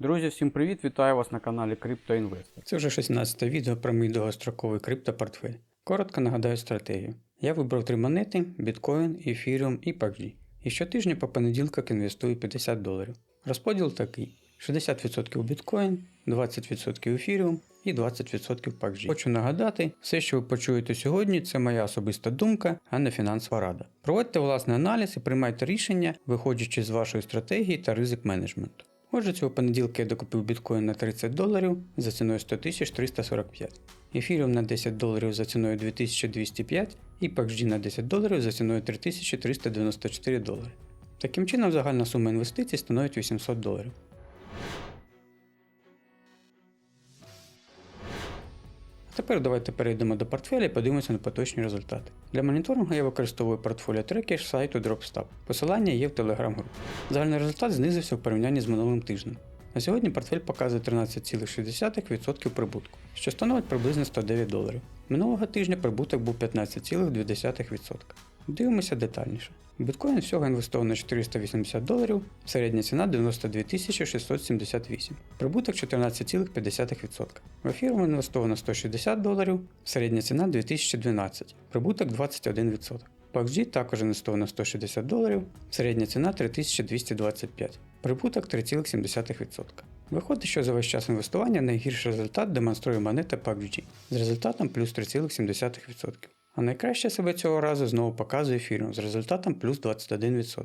Друзі, всім привіт! Вітаю вас на каналі CryptoInvestor. Це вже 16 відео про мій довгостроковий криптопортфель. Коротко нагадаю стратегію. Я вибрав три монети: Bitcoin, Ethereum і PUBG. І щотижня по понеділках інвестую 50 доларів. Розподіл такий: 60% Bitcoin, 20% Ethereum і 20% PUBG. Хочу нагадати, все, що ви почуєте сьогодні, це моя особиста думка, а не фінансова рада. Проводьте власний аналіз і приймайте рішення, виходячи з вашої стратегії та ризик менеджменту. Отже, цього понеділка я докупив біткоін на 30 доларів за ціною 100 345, ефіріум на 10 доларів за ціною 2205 і PUBG на 10 доларів за ціною 3394 долари. Таким чином, загальна сума інвестицій становить 800 доларів. Тепер давайте перейдемо до портфеля і подивимося на поточні результати. Для моніторингу я використовую портфоліо трекер сайту DropStab. Посилання є в телеграм-групі. Загальний результат знизився в порівнянні з минулим тижнем. На сьогодні портфель показує 13,6% прибутку, що становить приблизно 109 доларів. Минулого тижня прибуток був 15,2%. Дивимося детальніше. Біткоін всього інвестовано 480 доларів, середня ціна 92 678, прибуток 14,5%. В ефіру інвестовано 160 доларів, середня ціна 2012, прибуток 21%. PUBG також інвестовано 160 доларів, середня ціна 3225, прибуток 3,7%. Виходить, що за весь час інвестування найгірший результат демонструє монета PUBG з результатом плюс 3,7%. А найкраще себе цього разу знову показує фірма з результатом плюс 21%.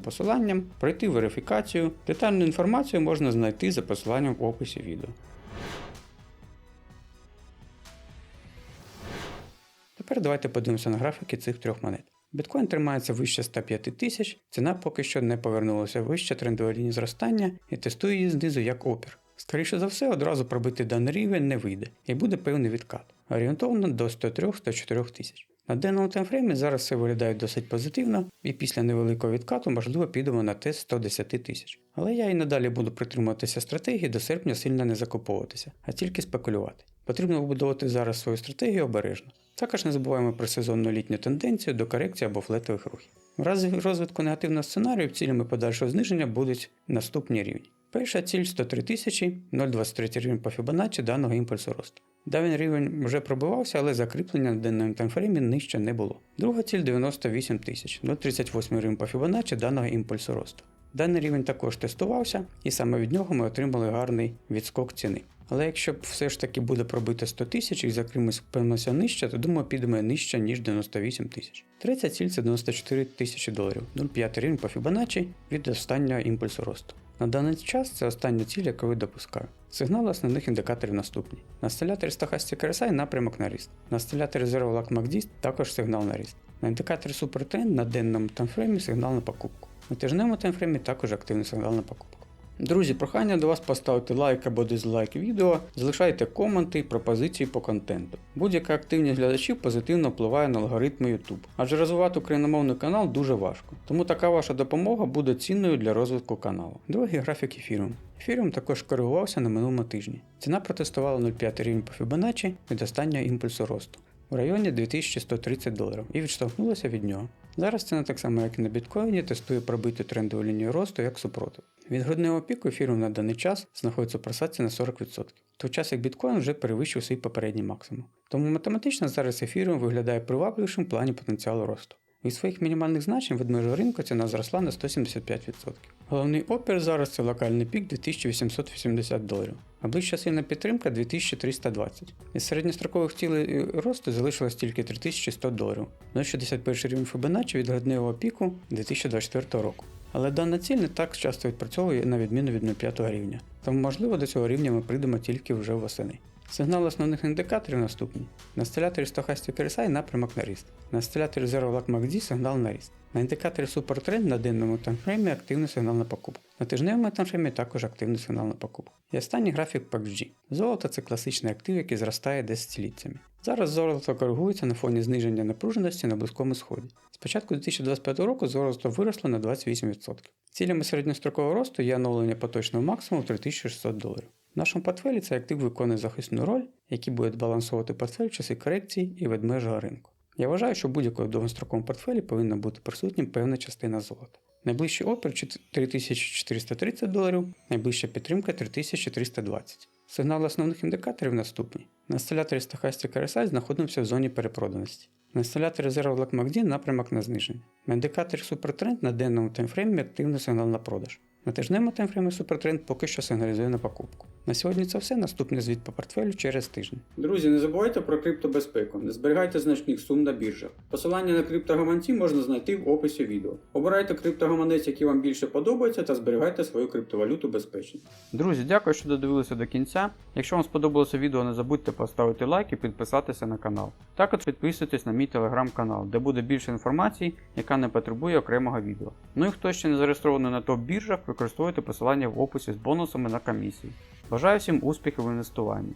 посиланням, пройти верифікацію. Детальну інформацію можна знайти за посиланням в описі відео. Тепер давайте подивимося на графіки цих трьох монет. Біткоін тримається вище 105 тисяч, ціна поки що не повернулася вище трендової лінії зростання і тестує її знизу як опір. Скоріше за все, одразу пробити даний рівень не вийде і буде певний відкат, орієнтовно до 103-104 тисяч. На денному таймфреймі зараз все виглядає досить позитивно, і після невеликого відкату, можливо, підемо на тест 110 тисяч. Але я і надалі буду притримуватися стратегії до серпня сильно не закуповуватися, а тільки спекулювати. Потрібно вибудовувати зараз свою стратегію обережно. Також не забуваємо про сезонну літню тенденцію до корекції або флетових рухів. В разі розвитку негативного сценарію цілями подальшого зниження будуть наступні рівні. Перша ціль 103 тисячі, 0,23 рівень по Fibonacci даного імпульсу росту. Даний рівень вже пробивався, але закріплення на денному таймфреймі нижче не було. Друга ціль 98 тисяч, 0,38 рівень по Fibonacci даного імпульсу росту. Даний рівень також тестувався, і саме від нього ми отримали гарний відскок ціни. Але якщо все ж таки буде пробити 100 тисяч і закримось певнося нижче, то думаю, підемо нижче, ніж 98 тисяч. Третя ціль це 94 тисячі доларів, 0,5 рівень по Fibonacci від останнього імпульсу росту. На даний час це остання ціль, яку я допускаю. Сигнали основних індикаторів наступні. На стиляторі Stochastic RSI напрямок на ріст. На стиляторі Zero Lag MACD також сигнал на ріст. На індикаторі Super на денному таймфреймі сигнал на покупку. На тижневому таймфреймі також активний сигнал на покупку. Друзі, прохання до вас поставити лайк або дизлайк відео, залишайте коменти і пропозиції по контенту. Будь-яка активність глядачів позитивно впливає на алгоритми YouTube, адже розвивати україномовний канал дуже важко. Тому така ваша допомога буде цінною для розвитку каналу. Другий графік ефіріум. Ефіріум також коригувався на минулому тижні. Ціна протестувала 0,5 рівень по Fibonacci від останнього імпульсу росту в районі 2130 доларів і відштовхнулася від нього. Зараз ціна так само, як і на біткоїні, тестує пробити трендову лінію росту як супротив. Від грудневого піку ефіру на даний час знаходиться просадці на 40%, в той час як біткоін вже перевищив свій попередній максимум. Тому математично зараз ефіріум виглядає привабливішим в плані потенціалу росту. Від своїх мінімальних значень від межу ринку ціна зросла на 175%. Головний опір зараз це локальний пік 2880 доларів, а ближча сильна підтримка 2320. Із середньострокових цілей росту залишилось тільки 3100 доларів, 0,61 рівень Fibonacci від грудневого піку 2024 року. Але дана ціль не так часто відпрацьовує на відміну від 0,5 рівня, тому можливо до цього рівня ми прийдемо тільки вже восени. Сигнали основних індикаторів наступні. На стиляторі Stochastic RSI напрямок на ріст. На стиляторі Zero Lag MACD сигнал на ріст. На індикаторі Supertrend на денному таймфреймі активний сигнал на покупку. На тижневому таймфреймі також активний сигнал на покупку. І останній графік PAXG. Золото це класичний актив, який зростає десятиліттями. Зараз золото коригується на фоні зниження напруженості на Близькому Сході. З початку 2025 року золото виросло на 28%. Цілями середньострокового росту є оновлення поточного максимуму 3600 доларів. В нашому портфелі цей актив виконує захисну роль, який буде балансувати портфель в часи корекцій і ведмежого ринку. Я вважаю, що в будь-якому довгостроковому портфелі повинна бути присутнім певна частина золота. Найближчий опір 3430 доларів, найближча підтримка 3320. Сигнали основних індикаторів наступні. На інсталяторі Stochastic RSI знаходимося в зоні перепроданості. На інсталяторі Zero Black MACD напрямок на зниження. На індикаторі Supertrend на денному таймфреймі активний сигнал на продаж. На тижневому таймфреймі Supertrend поки що сигналізує на покупку. На сьогодні це все. Наступний звіт по портфелю через тиждень. Друзі, не забувайте про криптобезпеку, не зберігайте значних сум на біржах. Посилання на криптогаманці можна знайти в описі відео. Обирайте криптогаманець, який вам більше подобається, та зберігайте свою криптовалюту безпечно. Друзі, дякую, що додивилися до кінця. Якщо вам сподобалося відео, не забудьте поставити лайк і підписатися на канал. Також підписуйтесь на мій телеграм-канал, де буде більше інформації, яка не потребує окремого відео. Ну і хто ще не зареєстрований на топ-біржах, використовуйте посилання в описі з бонусами на комісії. Бажаю всім успіхів в інвестуванні.